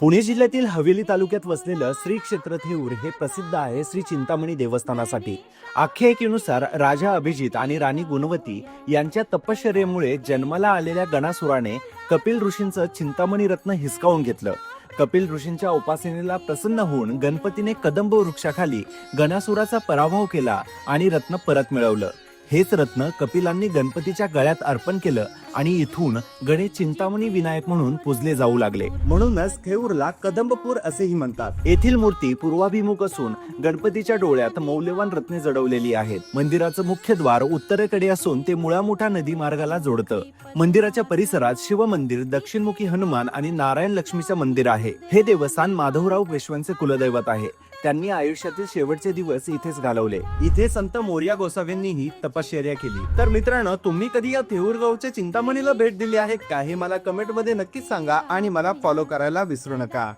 पुणे जिल्ह्यातील हवेली तालुक्यात वसलेलं श्री क्षेत्र थेऊर हे प्रसिद्ध आहे श्री चिंतामणी देवस्थानासाठी. आख्यायिकेनुसार राजा अभिजित आणि राणी गुणवती यांच्या तपश्चर्येमुळे जन्माला आलेल्या गणासुराने कपिल ऋषींचं चिंतामणी रत्न हिसकावून घेतलं. कपिल ऋषींच्या उपासनेला प्रसन्न होऊन गणपतीने कदंब वृक्षाखाली गणासुराचा पराभव केला आणि रत्न परत मिळवलं. हेच रत्न कपिलांनी गणपतीच्या गळ्यात अर्पण केलं आणि इथून गणेश चिंतामणी विनायक म्हणून पूजले जाऊ लागले. म्हणूनच खेऊरला कदंबपूर असेही म्हणतात. येथील मूर्ती पूर्वाभिमुख असून गणपतीच्या डोळ्यात मौल्यवान रत्ने जडवलेली आहेत. मंदिराचं मुख्य द्वार उत्तरेकडे असून ते मुळामुठा नदी मार्गाला जोडतं. मंदिराच्या परिसरात शिव मंदिर दक्षिणमुखी हनुमान आणि नारायण लक्ष्मीचं मंदिर आहे. हे देवस्थान माधवराव पेशव्यांचे कुलदैवत आहे. त्यांनी आयुष्यातील शेवटचे दिवस इथेच घालवले. इथे संत मोर्या गोसाव्यांनीही तपश्चर्या केली. तर मित्रांनो तुम्ही कधी या थेऊरगावच्या चिंतामणीला भेट दिली आहे. का हे मला कमेंटमध्ये नक्कीच सांगा आणि मला फॉलो करायला विसरू नका.